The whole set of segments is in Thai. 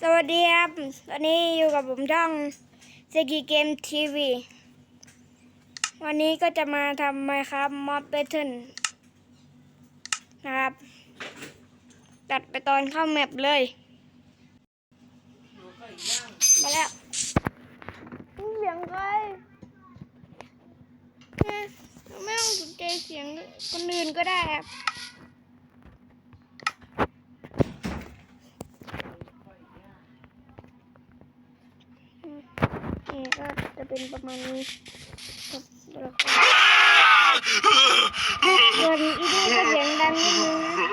สวัสดีครับตอนนี้อยู่กับผมช่องเซกิเกมทีวีวันนี้ก็จะมาทำไมครับมอดเบทเทิลนะครับ ตัดไปตอนเข้าแมปเลย มาแล้วเสียงใครเนี่ยไม่ต้องสนใจเสียงคนอื่นก็ได้ครับ ก็จะเป็นประมาณนี้ครับแล้วก็ส่วนอีนี่ก็เสียงดังนิดนึงนะ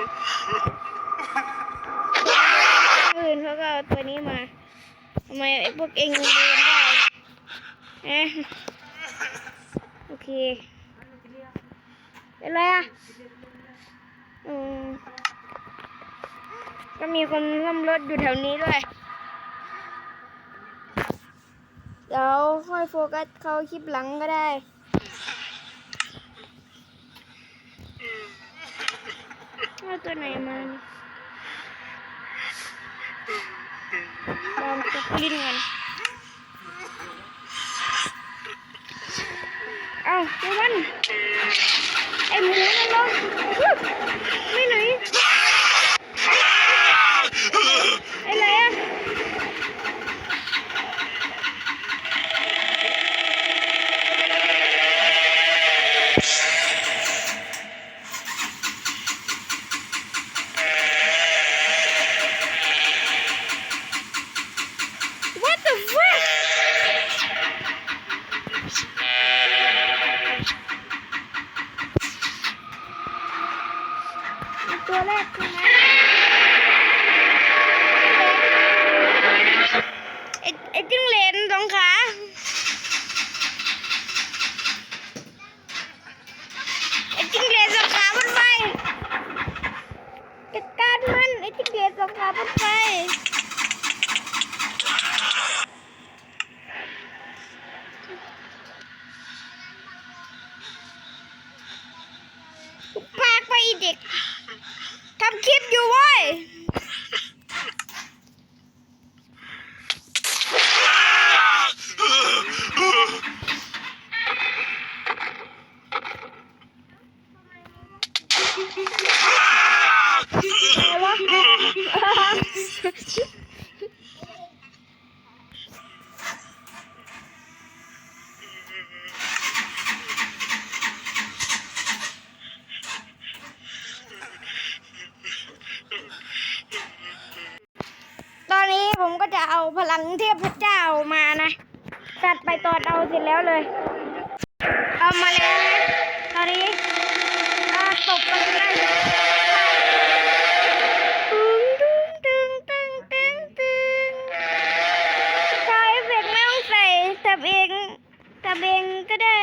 อื่นเขาก็เอาตัวนี้มาทำไมไอ้พวกเองเดินได้เอ๊ะโอเคเป็นไรอะอืมก็มีคนซ่อมรถอยู่แถวนี้ด้วย เดี๋ยวค่อยโฟกัสเข้าคลิปหลังก็ได้เอาตัวไหนมานี่ลองจับลิ้นกันเอาเดี๋ยวมัน เอาพลังเทพเจ้ามานะตัดไปตอนเอาเสร็จแล้วเลย เอามาแล้วนะตอนนี้อ่าตบกันเลยตึงตึงตึงตึงตึงใช้เอฟเฟกต์ไม่ต้องใส่ทำเองทำเองก็ได้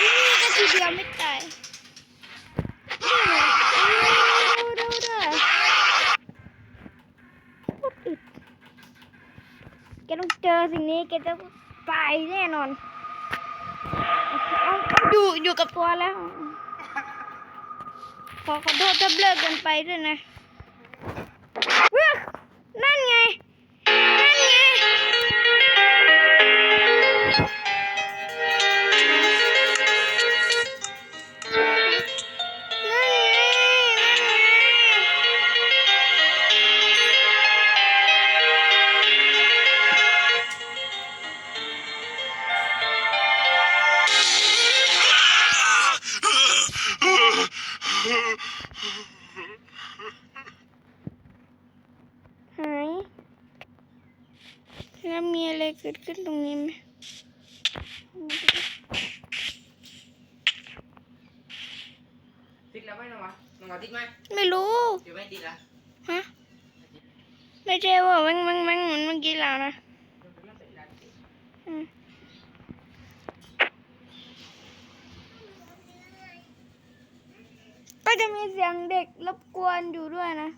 นี่ก็ทีเดียวไม่ตาย แกต้องเจอ สิ่งนี้แกจะตายแน่นอนเอาอยู่อยู่กับตัวแล้ว ขอขอโทษถ้าเลิกกันไปด้วยนะ ติดละฮะไม่ใช่ว่าแม่งแม่งแม่งเหมือนเมื่อกี้แล้วนะอืมก็จะมีเสียงเด็กรบกวนอยู่ด้วยนะ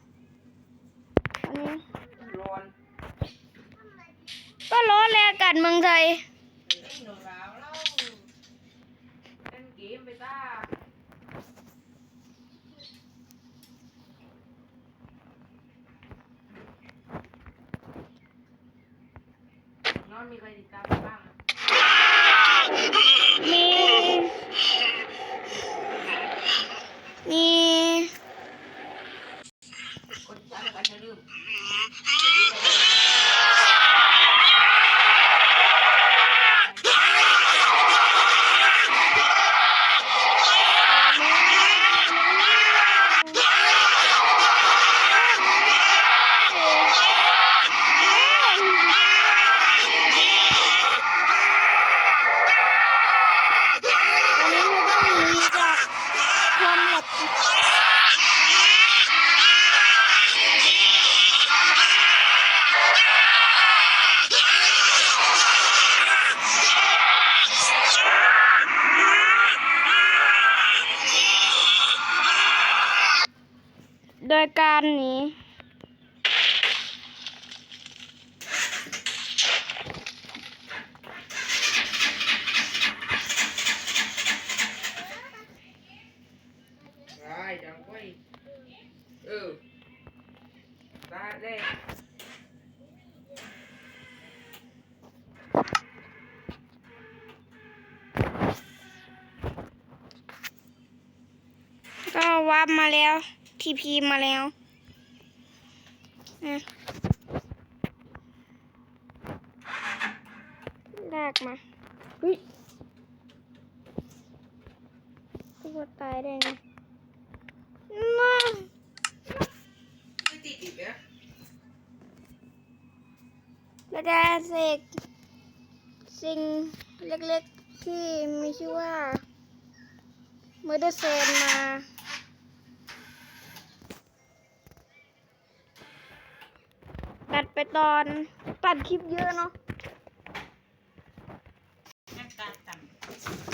อันนี้ร้อนก็ร้อนเลยอากาศเมืองไทย เล่นหนูสาวเล่าเล่นเกมไปต้า น้ องมีใครติดตามบ้าง การนี้ได้จังไว้เออได้เลยก็วับมาแล้ว ทีพีมาแล้วนะลากมาเฮ้ยตัวตายได้ไงน่าไม่ติดอีกนะแล้วได้เสกสิ่งเล็กๆที่มีชื่อว่าเมอร์เดอร์เซนมา ไปตอนตัดคลิปเยอะเนาะ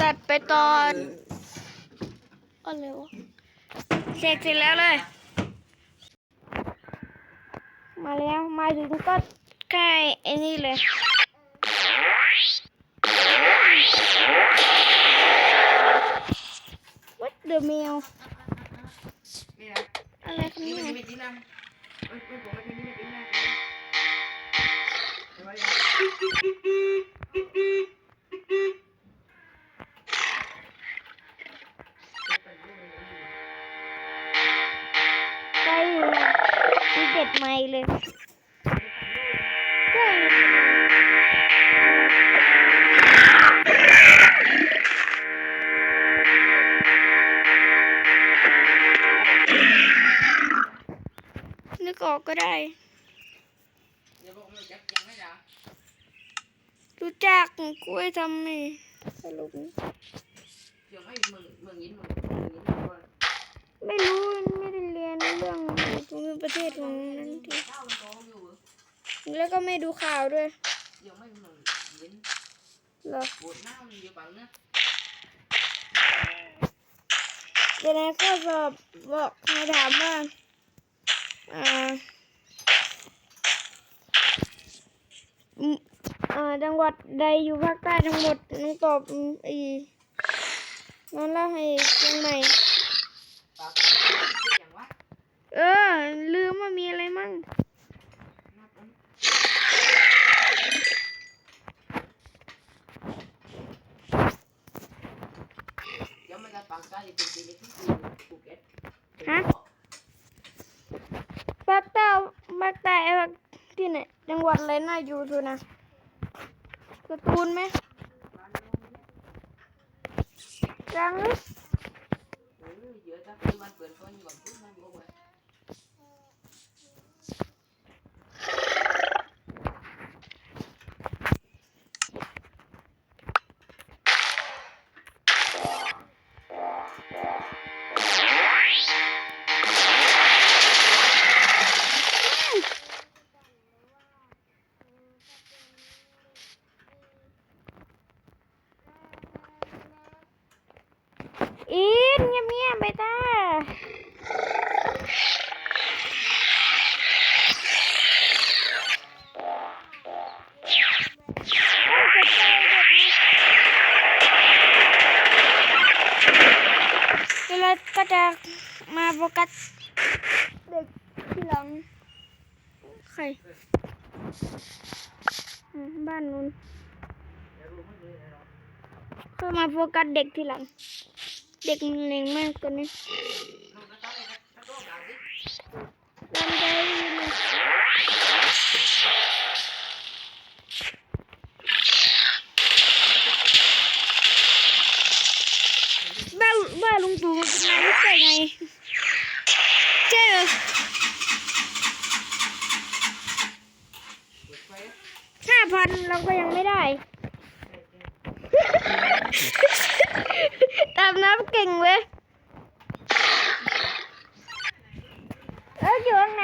ตัดไปตอนอะไรวะเสร็จเสร็จแล้วเลย มาแล้วมาถึงก็ใกล้ไอ้นี่เลย What the mail นี่นะอะไรครับนี่เนี่มันยจะมีที่นั่งไม่ไม่ผมไม่เป็นนี่ไม่เป็นนั่ง ได้อยู่มีเด็ดไมค์เลยใกล้นึกออกก็ได้ อย่าบอกมันจักยังไม่ด่า รู้จักกล้วยทำนี่สรุปเดี๋ยวให้มึงมึงยินมึงมึงยินมึงก่อนไม่รู้ไม่ได้เรียนเรื่องภูมิประเทศของนั้นทีข้าวมันโตอยู่แล้วก็ไม่ดูข่าวด้วยเดี๋ยวไม่มึงยินเหรอปวดหน้ามันเดี๋ยวบังเนอะแต่ในข้อสอบบอกมาถามว่าอ่า อืมอ่า จังหวัดใดอยู่ภาคใต้ทั้งหมดน้องตอบอืมอีนั่นละให้เชียงใหม่ปากเชื่ออย่างวะเออ ลืมว่ามีอะไรมั่งนับมันเดี๋ยวมันจะปากกาจะเป็นสีเล็กที่สุดภูเก็ตฮะภาคใต้ภาคใต้ภาคที่ไหนจังหวัดอะไรน่าอยู่สุดนะ สตูลไหมจังรือเออเย फोकट देखती लाग देख नहीं मैं इसको नहीं yo,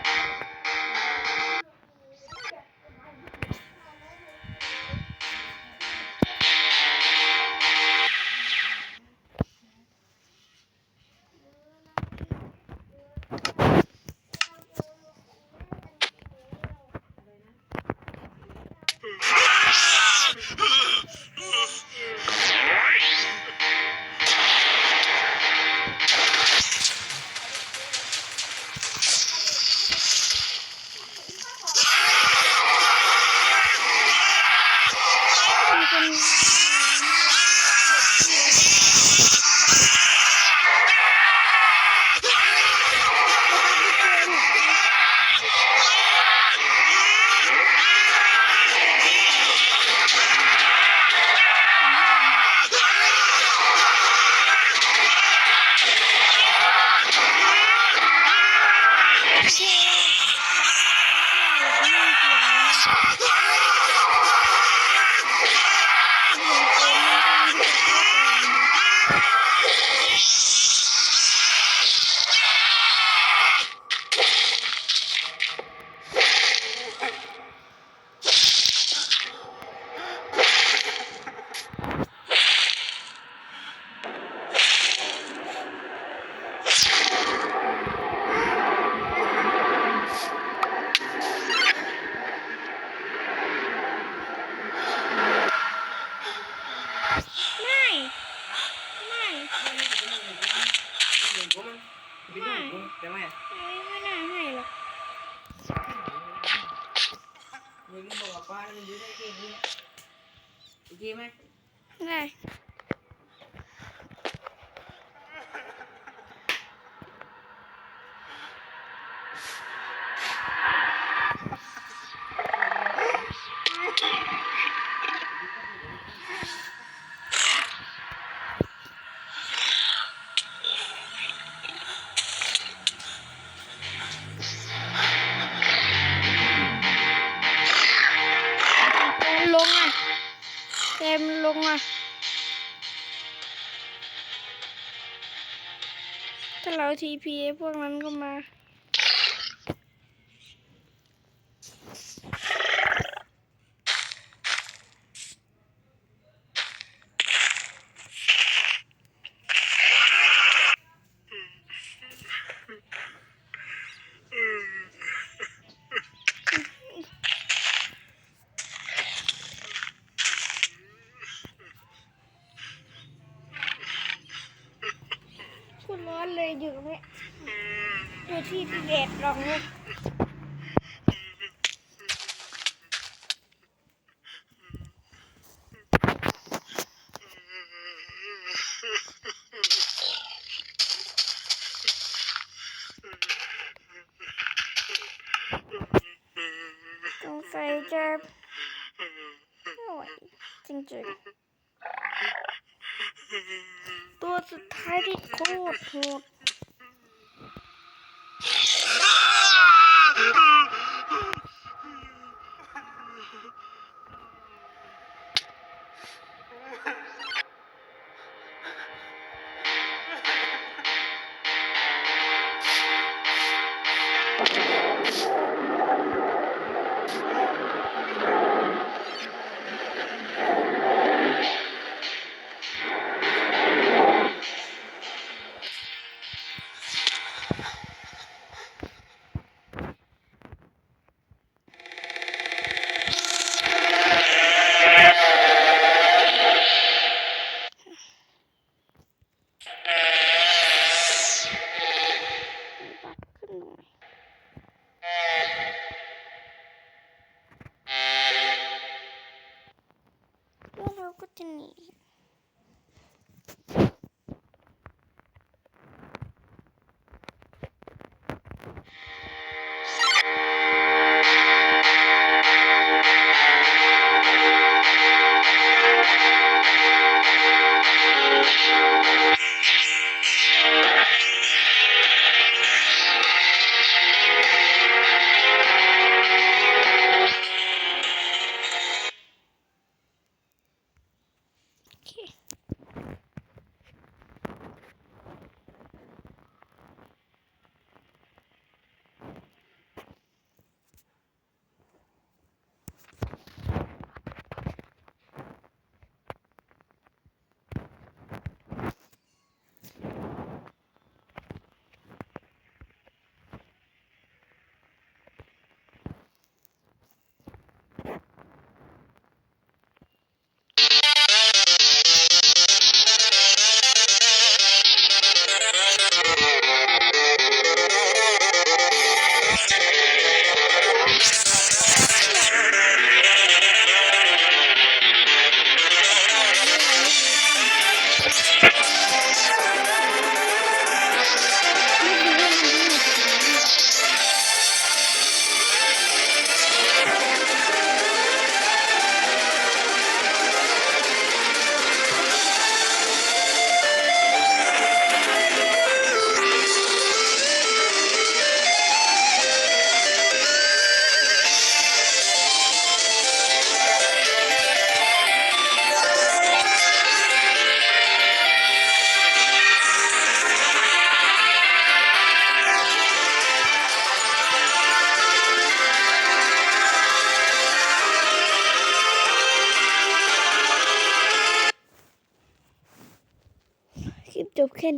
Ah! LTPA พวกนั้นก็มา อยู่ไม่อยู่ที่พิเศษหรอกนะสงสัยจะไม่ไหวจริงๆ 多姿太的故事。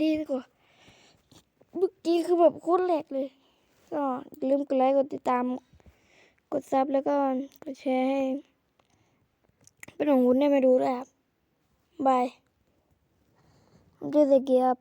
นี้ดีกว่าเมื่อกี้คือแบบโคตรแหลกเลย ก็อย่าลืมกดไลค์กดติดตาม กดซับแล้วก็กดแชร์ให้ เป็นของคุณได้มาดูด้วยครับบายผมชื่อสเกียร์ครับ